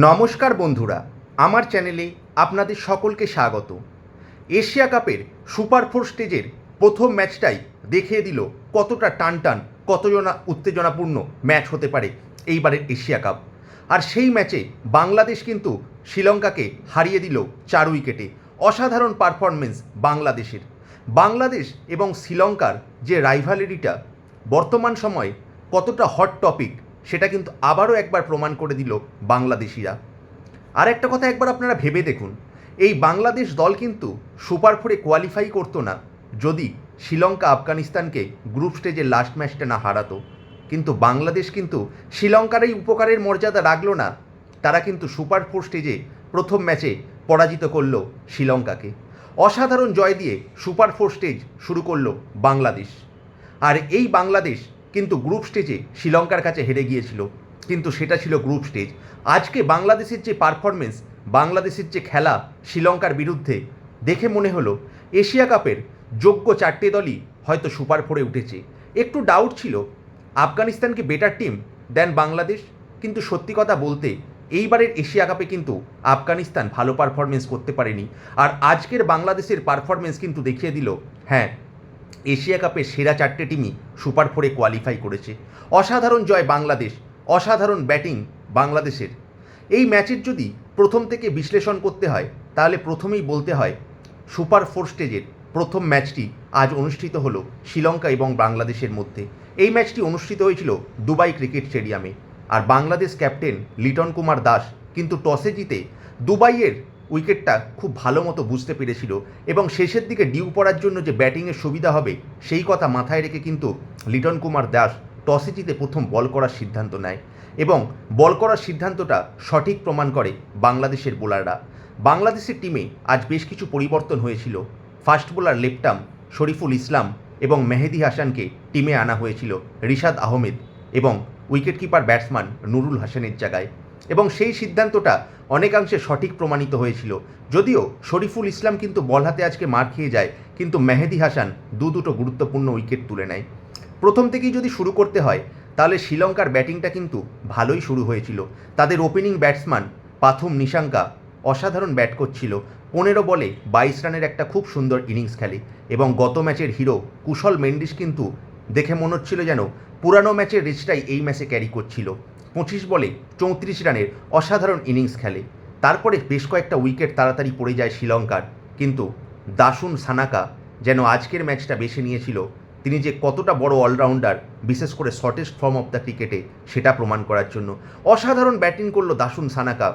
নমস্কার বন্ধুরা, আমার চ্যানেলে আপনাদের সকলকে স্বাগত। এশিয়া কাপের সুপার ফোর স্টেজের প্রথম ম্যাচটাই দেখিয়ে দিল কতটা টান টান কতজনা উত্তেজনাপূর্ণ ম্যাচ হতে পারে এইবারের এশিয়া কাপ। আর সেই ম্যাচে বাংলাদেশ কিন্তু শ্রীলঙ্কাকে হারিয়ে দিল চার উইকেটে। অসাধারণ পারফরমেন্স বাংলাদেশের। বাংলাদেশ এবং শ্রীলঙ্কার যে রাইভালিটিটা বর্তমান সময়ে কতটা হট টপিক সেটা কিন্তু আবারও একবার প্রমাণ করে দিল বাংলাদেশিরা। আর একটা কথা একবার আপনারা ভেবে দেখুন, এই বাংলাদেশ দল কিন্তু সুপার ফোরে কোয়ালিফাই করতো না, যদি শ্রীলঙ্কা আফগানিস্তানকে গ্রুপ স্টেজের লাস্ট ম্যাচটা না হারাতো। কিন্তু বাংলাদেশ কিন্তু শ্রীলঙ্কার এই উপকারের মর্যাদা রাখল না, তারা কিন্তু সুপার ফোর স্টেজে প্রথম ম্যাচে পরাজিত করল শ্রীলঙ্কাকে। অসাধারণ জয় দিয়ে সুপার ফোর স্টেজ শুরু করল বাংলাদেশ। আর এই বাংলাদেশ কিন্তু গ্রুপ স্টেজে শ্রীলঙ্কার কাছে হেরে গিয়েছিল। কিন্তু সেটা ছিল গ্রুপ স্টেজ আজকে বাংলাদেশের যে পারফরমেন্স বাংলাদেশের যে খেলা শ্রীলঙ্কার বিরুদ্ধে, দেখে মনে হলো এশিয়া কাপের যোগ্য চারটে দলই হয়তো সুপার ফোরে উঠেছে। একটু ডাউট ছিল আফগানিস্তানকে বেটার টিম দেন বাংলাদেশ? কিন্তু সত্যি কথা বলতে, এইবারের এশিয়া কাপে কিন্তু আফগানিস্তান ভালো পারফরমেন্স করতে পারেনি। আর আজকের বাংলাদেশের পারফরমেন্স কিন্তু দেখিয়ে দিল হ্যাঁ এশিয়া কাপের সেরা চারটে টিমই সুপার ফোরে কোয়ালিফাই করেছে। অসাধারণ জয় বাংলাদেশ, অসাধারণ ব্যাটিং বাংলাদেশের। এই ম্যাচের যদি প্রথম থেকে বিশ্লেষণ করতে হয়, তাহলে প্রথমেই বলতে হয় সুপার ফোর স্টেজের প্রথম ম্যাচটি আজ অনুষ্ঠিত হলো শ্রীলঙ্কা এবং বাংলাদেশের মধ্যে। এই ম্যাচটি অনুষ্ঠিত হয়েছিল দুবাই ক্রিকেট স্টেডিয়ামে। আর বাংলাদেশ ক্যাপ্টেন লিটন কুমার দাস কিন্তু টসে জিতে দুবাইয়ের উইকেটটা খুব ভালো মতো বুঝতে পেরেছিল এবং শেষের দিকে ডিউ পড়ার জন্য যে ব্যাটিংয়ের সুবিধা হবে, সেই কথা মাথায় রেখে কিন্তু লিটন কুমার দাস টসে জিতে প্রথম বল করার সিদ্ধান্ত নেয় এবং বল করার সিদ্ধান্তটা সঠিক প্রমাণ করে বাংলাদেশের বোলাররা। বাংলাদেশের টিমে আজ বেশ কিছু পরিবর্তন হয়েছিল। ফাস্ট বোলার লেপটাম, শরীফুল ইসলাম এবং মেহেদি হাসানকে টিমে আনা হয়েছিল রিশাদ আহমেদ এবং উইকেটকিপার ব্যাটসম্যান নুরুল হাসানের জায়গায়। এবং সেই সিদ্ধান্তটা অনেকাংশে সঠিক প্রমাণিত হয়েছিল। যদিও শরীফুল ইসলাম কিন্তু বল হাতে আজকে মার খেয়ে যায়, কিন্তু মেহেদি হাসান দু দুটো গুরুত্বপূর্ণ উইকেট তুলে নেয়। প্রথম থেকেই যদি শুরু করতে হয়, তাহলে শ্রীলঙ্কার ব্যাটিংটা কিন্তু ভালোই শুরু হয়েছিল। তাদের ওপেনিং ব্যাটসম্যান পাথুম নিশাঙ্কা অসাধারণ ব্যাট করছিল। পনেরো বলে বাইশ রানের একটা খুব সুন্দর ইনিংস খেলে এবং গত ম্যাচের হিরো কুশল মেন্ডিস কিন্তু দেখে মনে হচ্ছিল যেন পুরানো ম্যাচের রিচটাই এই ম্যাচে ক্যারি করছিল। পঁচিশ বলে চৌত্রিশ রানের অসাধারণ ইনিংস খেলে। তারপরে বেশ কয়েকটা উইকেট তাড়াতাড়ি পড়ে যায় শ্রীলঙ্কার। কিন্তু দাসুন সানাকা যেন আজকের ম্যাচটা বেছে নিয়েছিল, তিনি যে কতটা বড় অলরাউন্ডার, বিশেষ করে শর্টেস্ট ফর্ম অফ দ্য ক্রিকেটে, সেটা প্রমাণ করার জন্য। অসাধারণ ব্যাটিং করল দাসুন সানাকা।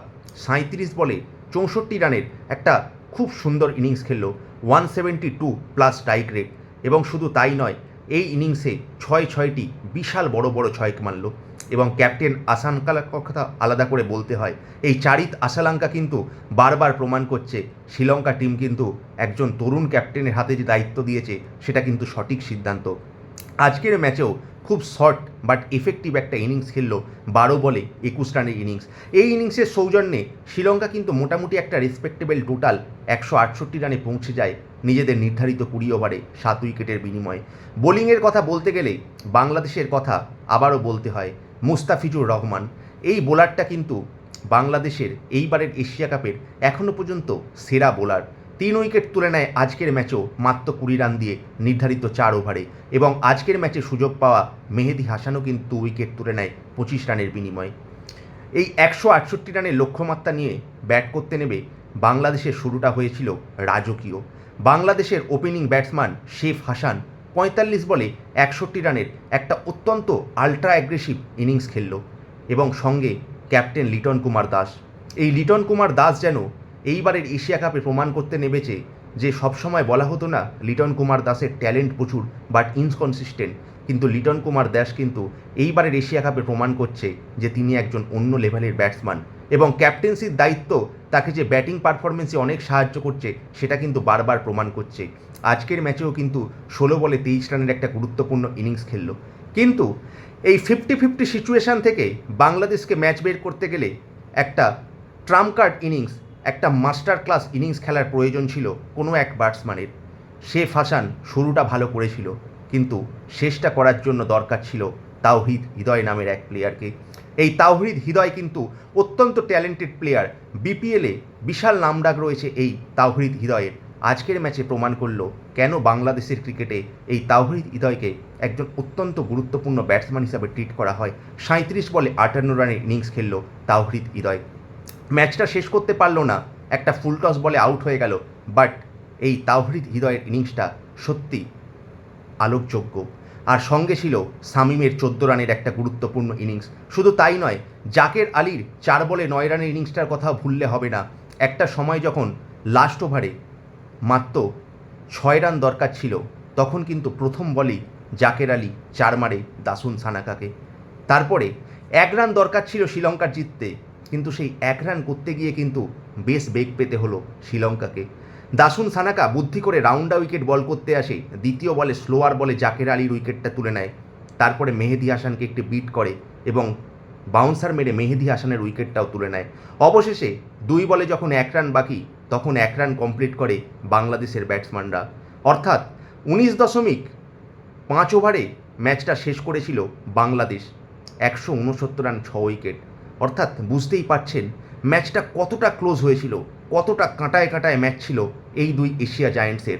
সাঁত্রিশ বলে চৌষট্টি রানের একটা খুব সুন্দর ইনিংস খেললো, one seventy two plus strike rate এবং শুধু তাই নয়, এই ইনিংসে ছয় ছয়টি বিশাল বড় বড় ছয়ক মারল। এবং ক্যাপ্টেন আসানকালার কথা আলাদা করে বলতে হয়। এই চারিত আসালাঙ্কা কিন্তু বারবার প্রমাণ করছে, শ্রীলঙ্কা টিম কিন্তু একজন তরুণ ক্যাপ্টেনের হাতে যে দায়িত্ব দিয়েছে, সেটা কিন্তু সঠিক সিদ্ধান্ত। আজকের ম্যাচেও খুব শর্ট বাট এফেক্টিভ একটা ইনিংস খেললো বারো বলে একুশ রানের ইনিংস এই ইনিংসের সৌজন্যে শ্রীলঙ্কা কিন্তু মোটামুটি একটা রেসপেক্টেবল টোটাল একশো আটষট্টি রানে পৌঁছে যায় নিজেদের নির্ধারিত কুড়ি ওভারে সাত উইকেটের বিনিময়ে। বোলিংয়ের কথা বলতে গেলে বাংলাদেশের কথা আবারও বলতে হয় মুস্তাফিজুর রহমান। এই বোলারটা কিন্তু বাংলাদেশের এইবারের এশিয়া কাপের এখনও পর্যন্ত সেরা বোলার। তিন উইকেট তুলে নেয় আজকের ম্যাচেও মাত্র কুড়ি রান দিয়ে নির্ধারিত চার ওভারে। এবং আজকের ম্যাচে সুযোগ পাওয়া মেহেদি হাসানও কিন্তু উইকেট তুলে নেয় পঁচিশ রানের বিনিময়ে। এই একশো আটষট্টি রানের লক্ষ্যমাত্রা নিয়ে ব্যাট করতে নেবে বাংলাদেশের শুরুটা হয়েছিল রাজকীয়। বাংলাদেশের ওপেনিং ব্যাটসম্যান শেফ হাসান পঁয়তাল্লিশ বলে একষট্টি রানের একটা অত্যন্ত আলট্রা অ্যাগ্রেসিভ ইনিংস খেলল এবং সঙ্গে ক্যাপ্টেন লিটন কুমার দাস। এই লিটন কুমার দাস যেন এইবারের এশিয়া কাপে প্রমাণ করতে নেমেছে যে সবসময় বলা হতো না, লিটন কুমার দাসের ট্যালেন্ট প্রচুর বাট ইনকনসিস্টেন্ট কিন্তু লিটন কুমার দাস কিন্তু এইবারের এশিয়া কাপে প্রমাণ করছে যে তিনি একজন অন্য লেভেলের ব্যাটসম্যান এবং ক্যাপ্টেন্সির দায়িত্ব তাকে যে ব্যাটিং পারফরমেন্সে অনেক সাহায্য করছে, সেটা কিন্তু বারবার প্রমাণ করছে। আজকের ম্যাচেও কিন্তু ষোলো বলে তেইশ রানের একটা গুরুত্বপূর্ণ ইনিংস খেললো। কিন্তু এই ফিফটি ফিফটি সিচুয়েশান থেকে বাংলাদেশকে ম্যাচ বের করতে গেলে একটা ট্রাম্প কার্ড ইনিংস, একটা মাস্টার ক্লাস ইনিংস খেলার প্রয়োজন ছিল কোনো এক ব্যাটসম্যানের। শেফ হাসান শুরুটা ভালো করেছিল, কিন্তু শেষটা করার জন্য দরকার ছিল তাওহিদ হৃদয় নামের এক প্লেয়ারকে এই তাওহিদ হৃদয় কিন্তু অত্যন্ত ট্যালেন্টেড প্লেয়ার বিপিএলে বিশাল নামডাক রয়েছে এই তাওহিদ হৃদয়ের। আজকের ম্যাচে প্রমাণ করল কেন বাংলাদেশের ক্রিকেটে এই তাওহিদ হৃদয়কে একজন অত্যন্ত গুরুত্বপূর্ণ ব্যাটসম্যান হিসাবে ট্রিট করা হয়। সাঁত্রিশ বলে আটান্ন রানের ইনিংস খেললো তাওহিদ হৃদয়। ম্যাচটা শেষ করতে পারল না, একটা ফুল টস বলে আউট হয়ে গেল। বাট এই তাওহিদ হৃদয়ের ইনিংসটা সত্যি আলোকযোগ্য। আর সঙ্গে ছিল সামিমের চোদ্দ রানের একটা গুরুত্বপূর্ণ ইনিংস। শুধু তাই নয়, জাকের আলীর চার বলে নয় রানের ইনিংসটার কথা ভুললে হবে না। একটা সময় যখন লাস্ট ওভারে মাত্র ছয় রান দরকার ছিল, তখন কিন্তু প্রথম বলেই জাকের আলী চার মারে দাসুন সানাকাকে। তারপরে এক রান দরকার ছিল শ্রীলঙ্কার জিততে, কিন্তু সেই এক রান করতে গিয়ে কিন্তু বেশ বেগ পেতে হলো শ্রীলঙ্কাকে। দাসুন সানাকা বুদ্ধি করে রাউন্ডা উইকেট বল করতে আসে। দ্বিতীয় বলে স্লোয়ার বলে জাকের আলীর উইকেটটা তুলে নেয়। তারপরে মেহেদি হাসানকে একটি বিট করে এবং বাউন্সার মেরে মেহেদি হাসানের উইকেটটাও তুলে নেয়। অবশেষে দুই বলে যখন এক রান বাকি, তখন এক রান কমপ্লিট করে বাংলাদেশের ব্যাটসম্যানরা। অর্থাৎ উনিশ দশমিক পাঁচ ওভারে ম্যাচটা শেষ করেছিল বাংলাদেশ। একশো উনসত্তর রান, ছ উইকেট। অর্থাৎ বুঝতেই পারছেন, ম্যাচটা কতটা ক্লোজ হয়েছিল। কতটা কাঁটায় কাঁটায় ম্যাচ ছিল এই দুই এশিয়া জায়েন্টসের।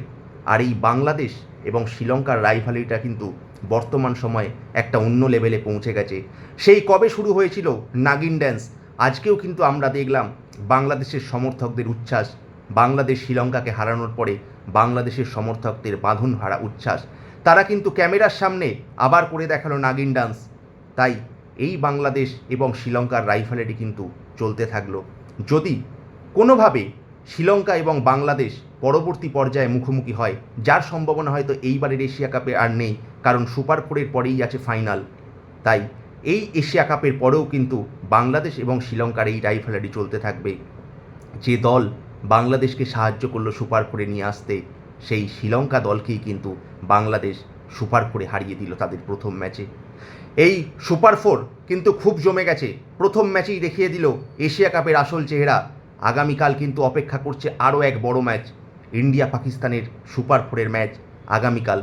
আর এই বাংলাদেশ এবং শ্রীলঙ্কার রাইভালিটা কিন্তু বর্তমান সময়ে একটা অন্য লেভেলে পৌঁছে গেছে। সেই কবে শুরু হয়েছিল নাগিন ড্যান্স আজকেও কিন্তু আমরা দেখলাম বাংলাদেশের সমর্থকদের উচ্ছ্বাস, বাংলাদেশ শ্রীলঙ্কাকে হারানোর পরে বাংলাদেশের সমর্থকদের বাঁধন হারা উচ্ছ্বাস। তারা কিন্তু ক্যামেরার সামনে আবার করে দেখাল নাগিন ডান্স তাই এই বাংলাদেশ এবং শ্রীলঙ্কার রাইফেলারি কিন্তু চলতে থাকল। যদি কোনোভাবে শ্রীলঙ্কা এবং বাংলাদেশ পরবর্তী পর্যায়ে মুখোমুখি হয়, যার সম্ভাবনা হয়তো এইবারের এশিয়া কাপে আর নেই, কারণ সুপার ফোরের পরেই আছে ফাইনাল। তাই এই এশিয়া কাপের পরেও কিন্তু বাংলাদেশ এবং শ্রীলঙ্কার এই রাইফেলারি চলতে থাকবে। যে দল বাংলাদেশকে সাহায্য করল সুপার ফোরে নিয়ে আসতে, সেই শ্রীলঙ্কা দলকেই কিন্তু বাংলাদেশ সুপার ফোরে হারিয়ে দিল তাদের প্রথম ম্যাচে। এই সুপার ফোর কিন্তু খুব জমে গেছে। প্রথম ম্যাচেই দেখিয়ে দিল এশিয়া কাপের আসল চেহারা আগামীকাল কিন্তু অপেক্ষা করছে আরও এক বড় ম্যাচ ইন্ডিয়া পাকিস্তানের সুপার ফোরের ম্যাচ আগামীকাল।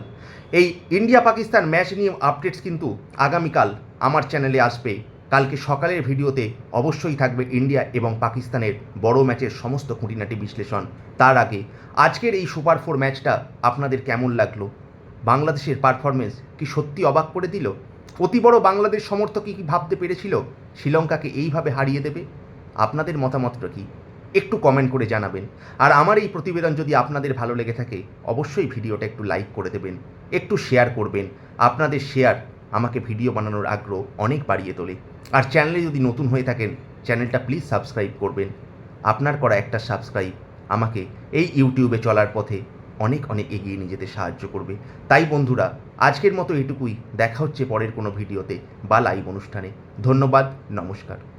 এই ইন্ডিয়া পাকিস্তান ম্যাচ নিয়ে আপডেটস কিন্তু আগামীকাল আমার চ্যানেলে আসবে। কালকে সকালের ভিডিওতে অবশ্যই থাকবে ইন্ডিয়া এবং পাকিস্তানের বড় ম্যাচের সমস্ত খুঁটিনাটি বিশ্লেষণ। তার আগে, আজকের এই সুপার ফোর ম্যাচটা আপনাদের কেমন লাগল? বাংলাদেশের পারফরমেন্স কি সত্যি অবাক করে দিল? অতি বড় বাংলাদেশ সমর্থকই কি ভাবতে পেরেছিল? শ্রীলঙ্কাকে এইভাবে হারিয়ে দেবে? আপনাদের মতামতটা কি? একটু কমেন্ট করে জানাবেন। আর আমার এই প্রতিবেদন যদি আপনাদের ভালো লেগে থাকে, অবশ্যই ভিডিওটা একটু লাইক করে দেবেন, একটু শেয়ার করবেন। আপনাদের শেয়ার আমাকে ভিডিও বানানোর আগ্রহ অনেক বাড়িয়ে তোলে। আর চ্যানেলে যদি নতুন হয়ে থাকেন চ্যানেলটা প্লিজ সাবস্ক্রাইব করবেন। আপনার করা একটা সাবস্ক্রাইব আমাকে এই ইউটিউবে চলার পথে অনেক অনেক এগিয়ে নিয়ে যেতে সাহায্য করবে। তাই বন্ধুরা, আজকের মতো এটুকুই। দেখা হচ্ছে পরের কোনো ভিডিওতে বা লাইভ অনুষ্ঠানে। ধন্যবাদ, নমস্কার।